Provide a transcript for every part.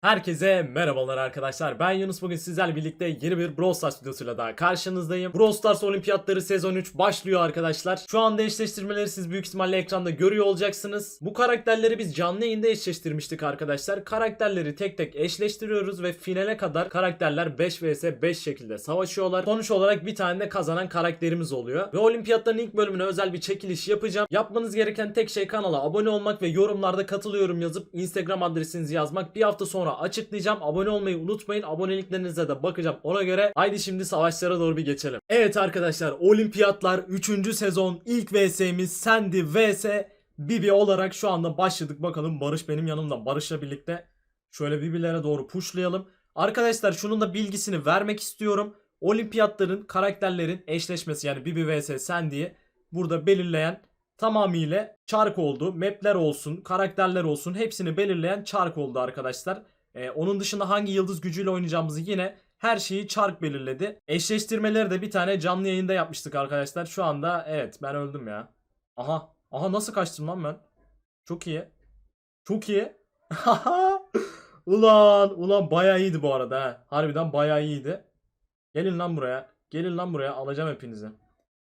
Herkese merhabalar arkadaşlar. Ben Yunus bugün sizlerle birlikte yeni bir Brawl Stars videosuyla daha karşınızdayım. Brawl Stars Olimpiyatları sezon 3 başlıyor arkadaşlar. Şu anda eşleştirmeleri siz büyük ihtimalle ekranda görüyor olacaksınız. Bu karakterleri biz canlı yayında eşleştirmiştik arkadaşlar. Karakterleri tek tek eşleştiriyoruz ve finale kadar karakterler 5 vs 5 şekilde savaşıyorlar. Sonuç olarak bir tane de kazanan karakterimiz oluyor. Ve olimpiyatların ilk bölümüne özel bir çekiliş yapacağım. Yapmanız gereken tek şey kanala abone olmak ve yorumlarda katılıyorum yazıp Instagram adresinizi yazmak. Bir hafta sonra açıklayacağım. Abone olmayı unutmayın. Aboneliklerinize de bakacağım ona göre. Haydi şimdi savaşlara doğru bir geçelim. Evet arkadaşlar olimpiyatlar 3. sezon ilk VS'miz Sandy vs Bibi olarak şu anda başladık. Bakalım Barış benim yanımda. Barış'la birlikte şöyle Bibi'lere doğru pushlayalım. Arkadaşlar şunun da bilgisini vermek istiyorum. Olimpiyatların karakterlerin eşleşmesi yani Bibi vs Sandy'yi burada belirleyen tamamıyla çark oldu. Mapler olsun, karakterler olsun hepsini belirleyen çark oldu arkadaşlar. Ee, onun dışında hangi yıldız gücüyle oynayacağımızı yine her şeyi çark belirledi. Eşleştirmeleri de bir tane canlı yayında yapmıştık arkadaşlar. Şu anda evet ben öldüm ya. Aha. Aha nasıl kaçtım lan ben? Çok iyi. Çok iyi. ulan ulan bayağı iyiydi bu arada ha. Harbiden bayağı iyiydi. Gelin lan buraya. Gelin lan buraya alacağım hepinizi.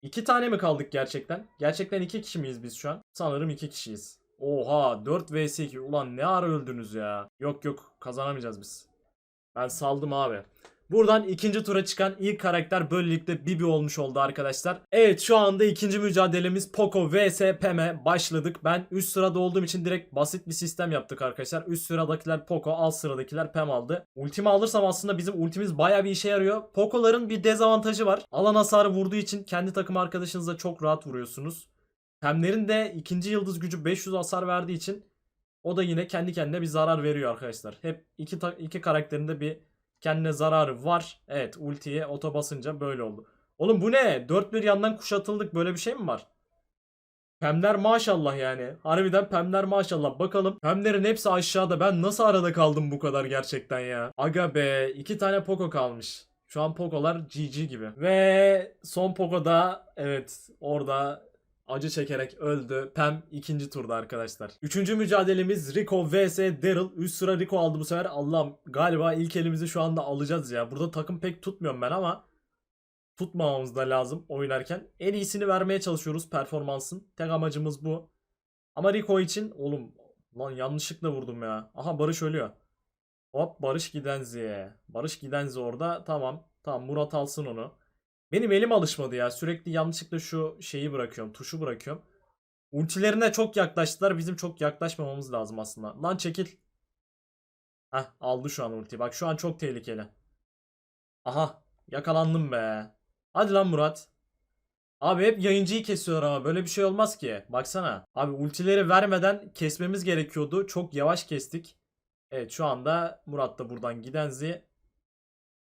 İki tane mi kaldık gerçekten? Gerçekten iki kişi miyiz biz şu an? Sanırım iki kişiyiz. Oha 4 vs 2. Ulan ne ara öldünüz ya. Yok yok kazanamayacağız biz. Ben saldım abi. Buradan ikinci tura çıkan ilk karakter böylelikle Bibi olmuş oldu arkadaşlar. Evet şu anda ikinci mücadelemiz Poco vs Pem'e başladık. Ben üst sırada olduğum için direkt basit bir sistem yaptık arkadaşlar. Üst sıradakiler Poco, alt sıradakiler Pem aldı. Ultimi alırsam aslında bizim ultimiz baya bir işe yarıyor. Poco'ların bir dezavantajı var. Alan hasarı vurduğu için kendi takım arkadaşınızla çok rahat vuruyorsunuz. Pem'lerin de ikinci yıldız gücü 500 hasar verdiği için o da yine kendi kendine bir zarar veriyor arkadaşlar. Hep iki, iki karakterinde bir kendine zararı var. Evet ultiye oto basınca böyle oldu. Oğlum bu ne? Dört bir yandan kuşatıldık böyle bir şey mi var? Pemler maşallah yani. Harbiden pemler maşallah. Bakalım. Pemlerin hepsi aşağıda. Ben nasıl arada kaldım bu kadar gerçekten ya. Aga be. iki tane Poco kalmış. Şu an Poco'lar GG gibi. Ve son Poco da evet orada acı çekerek öldü. Pem ikinci turda arkadaşlar. Üçüncü mücadelemiz Rico vs Daryl. Üst sıra Rico aldı bu sefer. Allah'ım galiba ilk elimizi şu anda alacağız ya. Burada takım pek tutmuyorum ben ama tutmamamız da lazım oynarken. En iyisini vermeye çalışıyoruz performansın. Tek amacımız bu. Ama Rico için oğlum lan yanlışlıkla vurdum ya. Aha Barış ölüyor. Hop Barış Gidenzi. Barış Gidenzi orada. Tamam. Tamam Murat alsın onu. Benim elim alışmadı ya. Sürekli yanlışlıkla şu şeyi bırakıyorum. Tuşu bırakıyorum. Ultilerine çok yaklaştılar. Bizim çok yaklaşmamamız lazım aslında. Lan çekil. Heh aldı şu an ulti. Bak şu an çok tehlikeli. Aha yakalandım be. Hadi lan Murat. Abi hep yayıncıyı kesiyor ama böyle bir şey olmaz ki. Baksana. Abi ultileri vermeden kesmemiz gerekiyordu. Çok yavaş kestik. Evet şu anda Murat da buradan giden Z.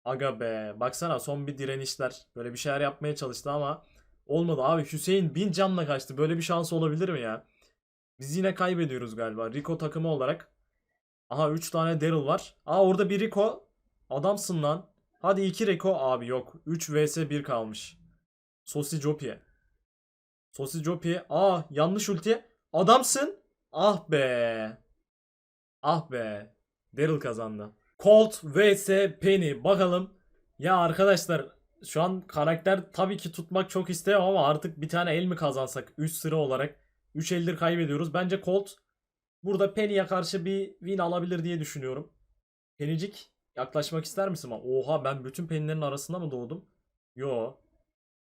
Aga be. Baksana son bir direnişler. Böyle bir şeyler yapmaya çalıştı ama olmadı. Abi Hüseyin bin canla kaçtı. Böyle bir şans olabilir mi ya? Biz yine kaybediyoruz galiba. Rico takımı olarak. Aha 3 tane Daryl var. Aa orada bir Rico. Adamsın lan. Hadi 2 Rico. Abi yok. 3 vs 1 kalmış. Sosi Jopi. Sosi Jopi. Aa yanlış ulti. Adamsın. Ah be. Ah be. Daryl kazandı. Colt vs Penny. Bakalım. Ya arkadaşlar şu an karakter tabii ki tutmak çok istiyorum ama artık bir tane el mi kazansak 3 sıra olarak 3 eldir kaybediyoruz. Bence Colt burada Penny'e karşı bir win alabilir diye düşünüyorum. Pennycik yaklaşmak ister misin? Oha ben bütün Penny'lerin arasında mı doğdum? Yo.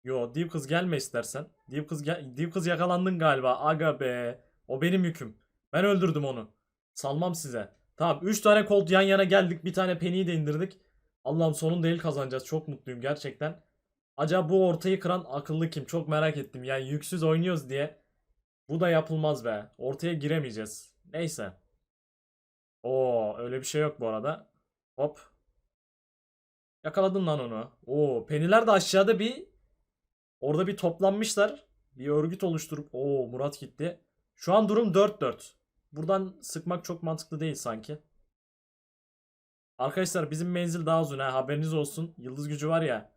Yo div kız gelme istersen. Div kız gel div kız yakalandın galiba. Aga be. O benim yüküm. Ben öldürdüm onu. Salmam size. Tamam 3 tane Colt yan yana geldik. Bir tane Penny'yi de indirdik. Allah'ım sonunda el kazanacağız. Çok mutluyum gerçekten. Acaba bu ortayı kıran akıllı kim? Çok merak ettim. Yani yüksüz oynuyoruz diye. Bu da yapılmaz be. Ortaya giremeyeceğiz. Neyse. Oo öyle bir şey yok bu arada. Hop. Yakaladın lan onu. Oo Penny'ler de aşağıda bir orada bir toplanmışlar. Bir örgüt oluşturup Oo Murat gitti. Şu an durum 4-4. Buradan sıkmak çok mantıklı değil sanki. Arkadaşlar bizim menzil daha uzun ha haberiniz olsun. Yıldız gücü var ya.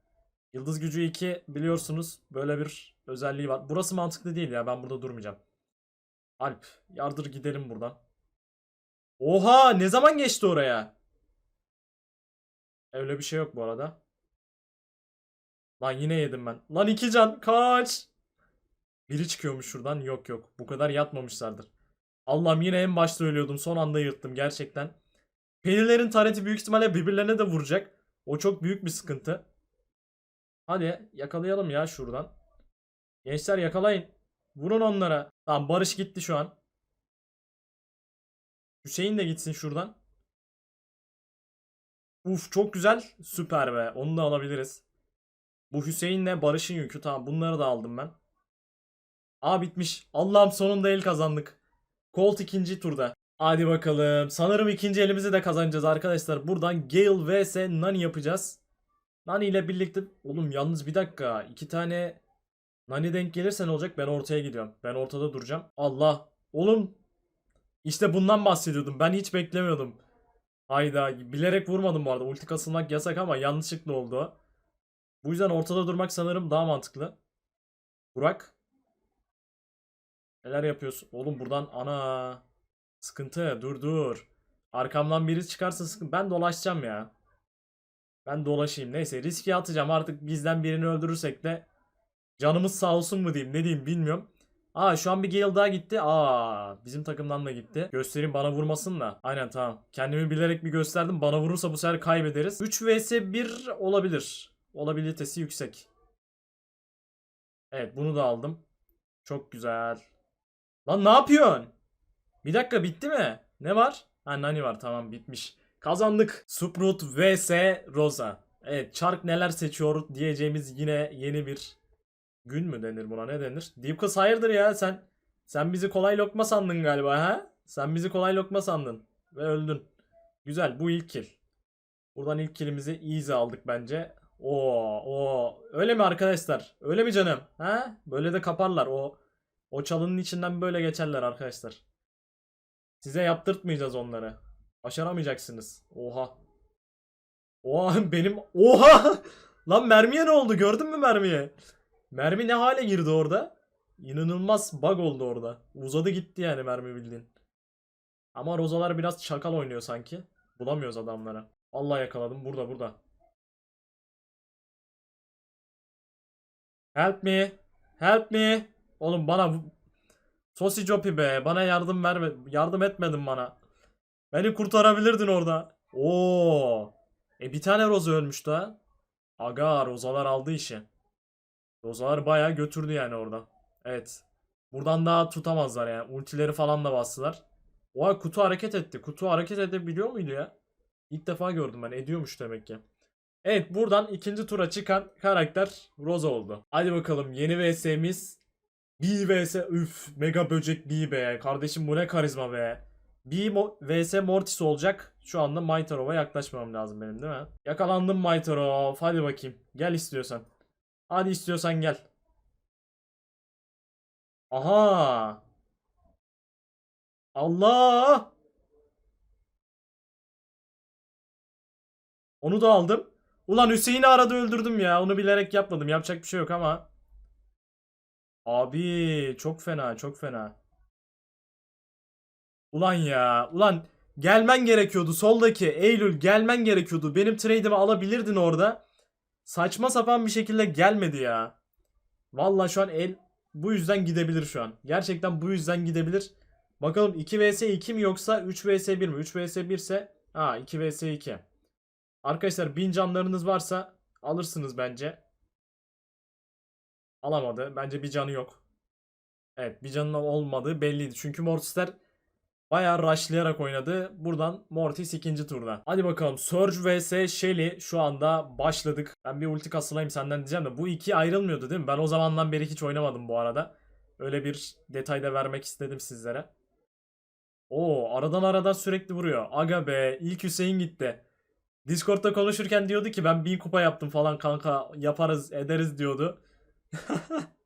Yıldız gücü 2 biliyorsunuz böyle bir özelliği var. Burası mantıklı değil ya ben burada durmayacağım. Alp yardır gidelim buradan. Oha ne zaman geçti oraya? Öyle bir şey yok bu arada. Lan yine yedim ben. Lan iki can kaç. Biri çıkıyormuş şuradan. Yok yok. Bu kadar yatmamışlardır. Allah'ım yine en başta ölüyordum. Son anda yırttım gerçekten. Penilerin tareti büyük ihtimalle birbirlerine de vuracak. O çok büyük bir sıkıntı. Hadi yakalayalım ya şuradan. Gençler yakalayın. Vurun onlara. Tamam Barış gitti şu an. Hüseyin de gitsin şuradan. Uf çok güzel. Süper be. Onu da alabiliriz. Bu Hüseyin'le Barış'ın yükü. Tamam bunları da aldım ben. Aa bitmiş. Allah'ım sonunda el kazandık. Colt ikinci turda. Hadi bakalım. Sanırım ikinci elimizi de kazanacağız arkadaşlar. Buradan Gale vs Nani yapacağız. Nani ile birlikte... Oğlum yalnız bir dakika. iki tane Nani denk gelirse ne olacak? Ben ortaya gidiyorum. Ben ortada duracağım. Allah. Oğlum. İşte bundan bahsediyordum. Ben hiç beklemiyordum. Hayda. Bilerek vurmadım bu arada. Ulti kasılmak yasak ama yanlışlıkla oldu. Bu yüzden ortada durmak sanırım daha mantıklı. Burak. Neler yapıyorsun? Oğlum buradan ana. Sıkıntı. Dur dur. Arkamdan biri çıkarsa sıkıntı. Ben dolaşacağım ya. Ben dolaşayım. Neyse riske atacağım. Artık bizden birini öldürürsek de canımız sağ olsun mu diyeyim ne diyeyim bilmiyorum. Aa şu an bir Gale daha gitti. Aa bizim takımdan da gitti. Göstereyim bana vurmasın da. Aynen tamam. Kendimi bilerek bir gösterdim. Bana vurursa bu sefer kaybederiz. 3 vs 1 olabilir. Olabilitesi yüksek. Evet bunu da aldım. Çok güzel. Lan ne yapıyorsun? Bir dakika bitti mi? Ne var? Ha Nani var tamam bitmiş. Kazandık. Suprut vs Rosa. Evet Çark neler seçiyor diyeceğimiz yine yeni bir gün mü denir buna ne denir? Deep hayırdır ya sen sen bizi kolay lokma sandın galiba ha? Sen bizi kolay lokma sandın ve öldün. Güzel bu ilk kill. Buradan ilk killimizi easy aldık bence. Oo, o öyle mi arkadaşlar? Öyle mi canım? Ha? Böyle de kaparlar. O o çalının içinden böyle geçerler arkadaşlar. Size yaptırtmayacağız onları. Başaramayacaksınız. Oha. Oha benim oha. Lan mermiye ne oldu? Gördün mü mermiye? Mermi ne hale girdi orada? İnanılmaz bug oldu orada. Uzadı gitti yani mermi bildiğin. Ama Rozalar biraz çakal oynuyor sanki. Bulamıyoruz adamları. Allah yakaladım. Burada burada. Help me. Help me. Oğlum bana Sosi Jopi be. Bana yardım verme. Yardım etmedin bana. Beni kurtarabilirdin orada. Oo. E bir tane Roza ölmüştü ha. Aga Rozalar aldı işi. Rozalar bayağı götürdü yani orada. Evet. Buradan daha tutamazlar yani. Ultileri falan da bastılar. Oha kutu hareket etti. Kutu hareket edebiliyor muydu ya? İlk defa gördüm ben. Ediyormuş demek ki. Evet buradan ikinci tura çıkan karakter Rosa oldu. Hadi bakalım yeni VS'miz B vs üf mega böcek B be. Kardeşim bu ne karizma be. B mo- vs Mortis olacak. Şu anda Maitarov'a yaklaşmam lazım benim değil mi? Yakalandım Maitarov. Hadi bakayım. Gel istiyorsan. Hadi istiyorsan gel. Aha. Allah. Onu da aldım. Ulan Hüseyin'i arada öldürdüm ya. Onu bilerek yapmadım. Yapacak bir şey yok ama. Abi çok fena çok fena. Ulan ya. Ulan gelmen gerekiyordu. Soldaki Eylül gelmen gerekiyordu. Benim trade'imi alabilirdin orada. Saçma sapan bir şekilde gelmedi ya. Vallahi şu an el bu yüzden gidebilir şu an. Gerçekten bu yüzden gidebilir. Bakalım 2 vs 2 mi yoksa 3 vs 1 mi? 3 vs 1 ise ha 2 vs 2. Arkadaşlar 1000 canlarınız varsa alırsınız bence. Alamadı. Bence bir canı yok. Evet bir canının olmadığı belliydi. Çünkü Mortisler bayağı rushlayarak oynadı. Buradan Mortis ikinci turda. Hadi bakalım Surge vs Shelly şu anda başladık. Ben bir ulti kasılayım senden diyeceğim de bu iki ayrılmıyordu değil mi? Ben o zamandan beri hiç oynamadım bu arada. Öyle bir detay da vermek istedim sizlere. Oo aradan aradan sürekli vuruyor. Aga be ilk Hüseyin gitti. Discord'da konuşurken diyordu ki ben 1000 kupa yaptım falan kanka yaparız ederiz diyordu.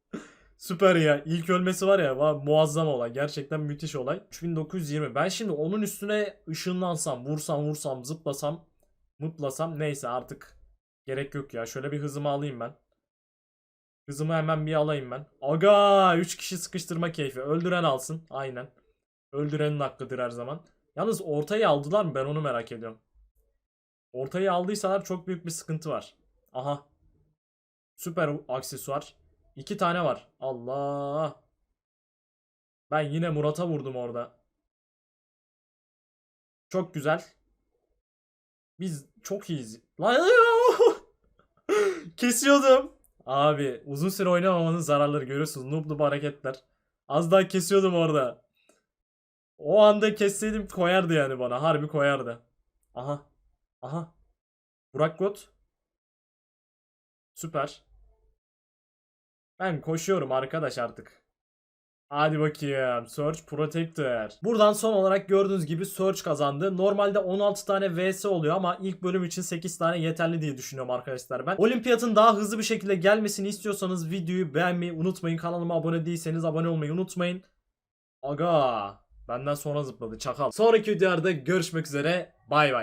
Süper ya. İlk ölmesi var ya va- muazzam olay. Gerçekten müthiş olay. 3920. Ben şimdi onun üstüne ışınlansam, vursam vursam, zıplasam, mutlasam neyse artık gerek yok ya. Şöyle bir hızımı alayım ben. Hızımı hemen bir alayım ben. Aga 3 kişi sıkıştırma keyfi. Öldüren alsın. Aynen. Öldürenin hakkıdır her zaman. Yalnız ortayı aldılar mı? Ben onu merak ediyorum. Ortayı aldıysalar çok büyük bir sıkıntı var. Aha. Süper aksesuar. İki tane var. Allah. Ben yine Murat'a vurdum orada. Çok güzel. Biz çok iyiyiz. Kesiyordum. Abi uzun süre oynamamanın zararları görüyorsunuz. Noob noob hareketler. Az daha kesiyordum orada. O anda kesseydim koyardı yani bana. Harbi koyardı. Aha. Aha. Burak Got. Süper. Ben koşuyorum arkadaş artık. Hadi bakayım. Search Protector. Buradan son olarak gördüğünüz gibi Search kazandı. Normalde 16 tane vs oluyor ama ilk bölüm için 8 tane yeterli diye düşünüyorum arkadaşlar ben. Olimpiyatın daha hızlı bir şekilde gelmesini istiyorsanız videoyu beğenmeyi unutmayın. Kanalıma abone değilseniz abone olmayı unutmayın. Aga. Benden sonra zıpladı çakal. Sonraki videolarda görüşmek üzere. Bay bay.